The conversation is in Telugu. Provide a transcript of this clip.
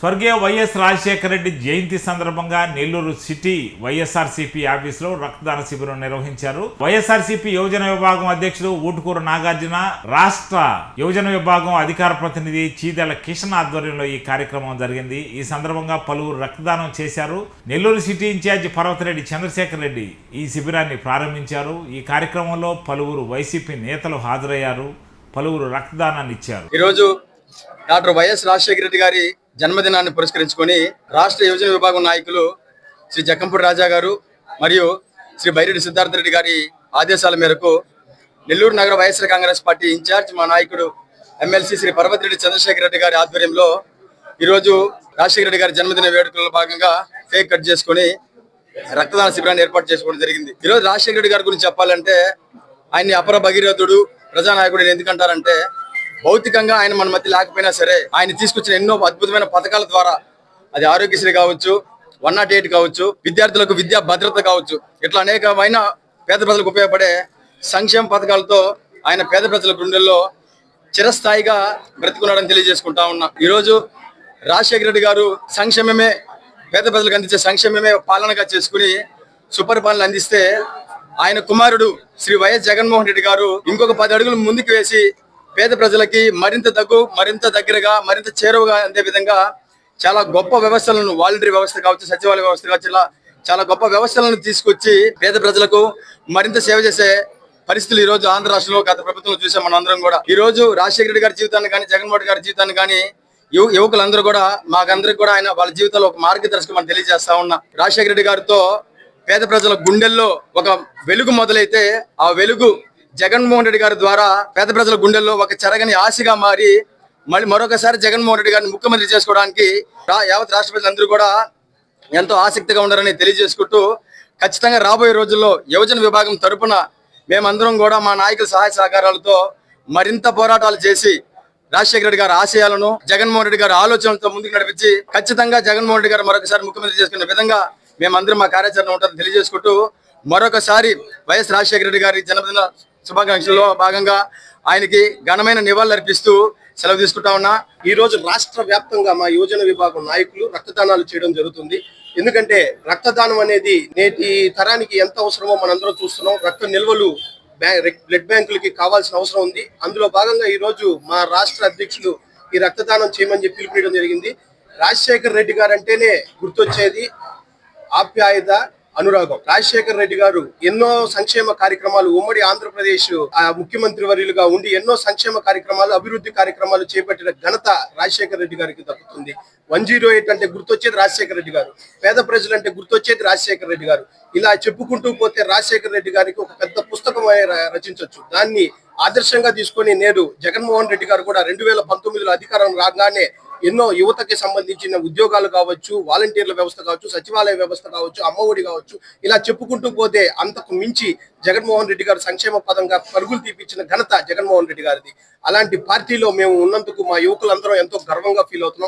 స్వర్గీయ వైఎస్ రాజశేఖర రెడ్డి జయంతి సందర్భంగా నెల్లూరు సిటీ వైఎస్ఆర్సీపీ ఆఫీసులో రక్తదాన శిబిరం నిర్వహించారు. వైఎస్ఆర్సీపీ యువజన విభాగం అధ్యక్షుడు ఊటుకూరు నాగార్జున రాష్ట్ర యువజన విభాగం అధికార ప్రతినిధి చీదల కిషన్ ఆధ్వర్యంలో ఈ కార్యక్రమం జరిగింది. ఈ సందర్భంగా పలువురు రక్తదానం చేశారు. నెల్లూరు సిటీ ఇన్ఛార్జి పర్వతరెడ్డి చంద్రశేఖర్ రెడ్డి ఈ శిబిరాన్ని ప్రారంభించారు. ఈ కార్యక్రమంలో పలువురు వైసీపీ నేతలు హాజరయ్యారు. పలువురు రక్తదానాన్ని ఇచ్చారు. ఈరోజు డాక్టర్ వైఎస్ రాజశేఖర రెడ్డి గారి జన్మదినాన్ని పురస్కరించుకొని రాష్ట్ర యువజన విభాగం నాయకులు శ్రీ జక్కంపూడి రాజా గారు మరియు శ్రీ బైరెడ్డి సిద్ధార్థ రెడ్డి గారి ఆదేశాల మేరకు నెల్లూరు నగర వైఎస్ఆర్ కాంగ్రెస్ పార్టీ ఇన్ఛార్జ్ మా నాయకుడు ఎమ్మెల్సీ శ్రీ పర్వతిరెడ్డి చంద్రశేఖర రెడ్డి గారి ఆధ్వర్యంలో ఈరోజు రాజశేఖర రెడ్డి గారి జన్మదిన వేడుకల్లో భాగంగా కేక్ కట్ చేసుకొని రక్తదాన శిబిరాన్ని ఏర్పాటు చేసుకోవడం జరిగింది. ఈరోజు రాజశేఖర రెడ్డి గారి గురించి చెప్పాలంటే ఆయన్ని అపర భగీరథుడు ప్రజానాయకుడు ఎందుకంటారంటే భౌతికంగా ఆయన మన మధ్య లేకపోయినా సరే ఆయన తీసుకొచ్చిన ఎన్నో అద్భుతమైన పథకాల ద్వారా అది ఆరోగ్యశ్రీ కావచ్చు వన్ నాట్ ఎయిట్ కావచ్చు విద్యార్థులకు విద్యా భద్రత కావచ్చు. ఇట్లా అనేకమైన పేద ప్రజలకు ఉపయోగపడే సంక్షేమ పథకాలతో ఆయన పేద ప్రజల గుండెల్లో చిరస్థాయిగా బ్రతుకున్నాడని తెలియజేసుకుంటా ఉన్నా. ఈరోజు రాజశేఖర రెడ్డి గారు సంక్షేమమే పేద ప్రజలకు అందించే సంక్షేమమే పాలనగా చేసుకుని సుపరిపాలన అందిస్తే ఆయన కుమారుడు శ్రీ వైఎస్ జగన్మోహన్ రెడ్డి గారు ఇంకొక పది అడుగులు ముందుకు వేసి పేద ప్రజలకి మరింత దగ్గు మరింత దగ్గరగా మరింత చేరువగా అందే విధంగా చాలా గొప్ప వ్యవస్థలను వాలంటరీ వ్యవస్థ కావచ్చు సచివాలయ వ్యవస్థ కావచ్చు ఇలా చాలా గొప్ప వ్యవస్థలను తీసుకొచ్చి పేద ప్రజలకు మరింత సేవ చేసే పరిస్థితులు ఈ రోజు ఆంధ్ర రాష్ట్రంలో గత ప్రభుత్వంలో చూసాం మనందరం కూడా. ఈ రోజు రాజశేఖర రెడ్డి గారి జీవితాన్ని కానీ జగన్మోహన్ గారి జీవితాన్ని కానీ యువ యువకులందరూ కూడా మాకందరికి కూడా ఆయన వాళ్ళ జీవితంలో ఒక మార్గదర్శకం మనం తెలియజేస్తా ఉన్నా. రాజశేఖర రెడ్డి గారితో పేద ప్రజల గుండెల్లో ఒక వెలుగు మొదలైతే ఆ వెలుగు జగన్మోహన్ రెడ్డి గారి ద్వారా పేద ప్రజల గుండెల్లో ఒక చెరగని ఆశగా మారి మళ్ళీ మరొకసారి జగన్మోహన్ రెడ్డి గారిని ముఖ్యమంత్రి చేసుకోవడానికి రా- యావత్ రాష్ట్ర ప్రజలందరూ కూడా ఎంతో ఆసక్తిగా ఉన్నారని తెలియజేసుకుంటూ ఖచ్చితంగా రాబోయే రోజుల్లో యువజన విభాగం తరపున మేమందరం కూడా మా నాయకుల సహాయ సహకారాలతో మరింత పోరాటాలు చేసి రాజశేఖర రెడ్డి గారి ఆశయాలను జగన్మోహన్ రెడ్డి గారి ఆలోచనలతో ముందుకు నడిపించి ఖచ్చితంగా జగన్మోహన్ రెడ్డి గారు మరొకసారి ముఖ్యమంత్రి చేసుకునే విధంగా మేమందరం మా కార్యాచరణ ఉంటుందని తెలియజేసుకుంటూ మరొకసారి వైఎస్ రాజశేఖర రెడ్డి గారి జన్మదిన శుభాకాంక్షల్లో భాగంగా ఆయనకి ఘనమైన నివాళులు అర్పిస్తూ సెలవు తీసుకుంటా ఉన్నా. ఈ రోజు రాష్ట్ర వ్యాప్తంగా మా యువజన విభాగం నాయకులు రక్తదానాలు చేయడం జరుగుతుంది. ఎందుకంటే రక్తదానం అనేది నేటి తరానికి ఎంత అవసరమో మనందరం చూస్తున్నాం. రక్త నిల్వలు బ్లడ్ బ్యాంకులకి కావాల్సిన అవసరం ఉంది. అందులో భాగంగా ఈ రోజు మా రాష్ట్ర అధ్యక్షులు ఈ రక్తదానం చేయమని చెప్పి పిలుపునియడం జరిగింది. రాజశేఖర్ రెడ్డి గారు అంటేనే గుర్తొచ్చేది ఆప్యాయత అనురాగం. రాజశేఖర్ రెడ్డి గారు ఎన్నో సంక్షేమ కార్యక్రమాలు ఉమ్మడి ఆంధ్రప్రదేశ్ ముఖ్యమంత్రి వర్యులుగా ఉండి ఎన్నో సంక్షేమ కార్యక్రమాలు అభివృద్ధి కార్యక్రమాలు చేపట్టిన ఘనత రాజశేఖర్ రెడ్డి గారికి దక్కుతుంది. వన్ జీరో ఎయిట్ అంటే గుర్తొచ్చేది రాజశేఖర రెడ్డి గారు. పేద ప్రజలు అంటే గుర్తొచ్చేది రాజశేఖర రెడ్డి గారు. ఇలా చెప్పుకుంటూ పోతే రాజశేఖర రెడ్డి గారికి ఒక పెద్ద పుస్తకం రచించవచ్చు దాన్ని ఆదర్శంగా తీసుకొని నేడు జగన్మోహన్ రెడ్డి గారు కూడా రెండు వేల పంతొమ్మిదిలో అధికారం రాగానే ఎన్నో యువతకి సంబంధించిన ఉద్యోగాలు కావచ్చు వాలంటీర్ల వ్యవస్థ కావచ్చు సచివాలయ వ్యవస్థ కావచ్చు అమ్మఒడి కావచ్చు ఇలా చెప్పుకుంటూ పోతే అంతకు మించి జగన్మోహన్ రెడ్డి గారు సంక్షేమ పదంగా పరుగులు తీపించిన ఘనత జగన్మోహన్ రెడ్డి గారిది. అలాంటి పార్టీలో మేము ఉన్నందుకు మా యువకులందరం ఎంతో గర్వంగా ఫీల్ అవుతున్నాం.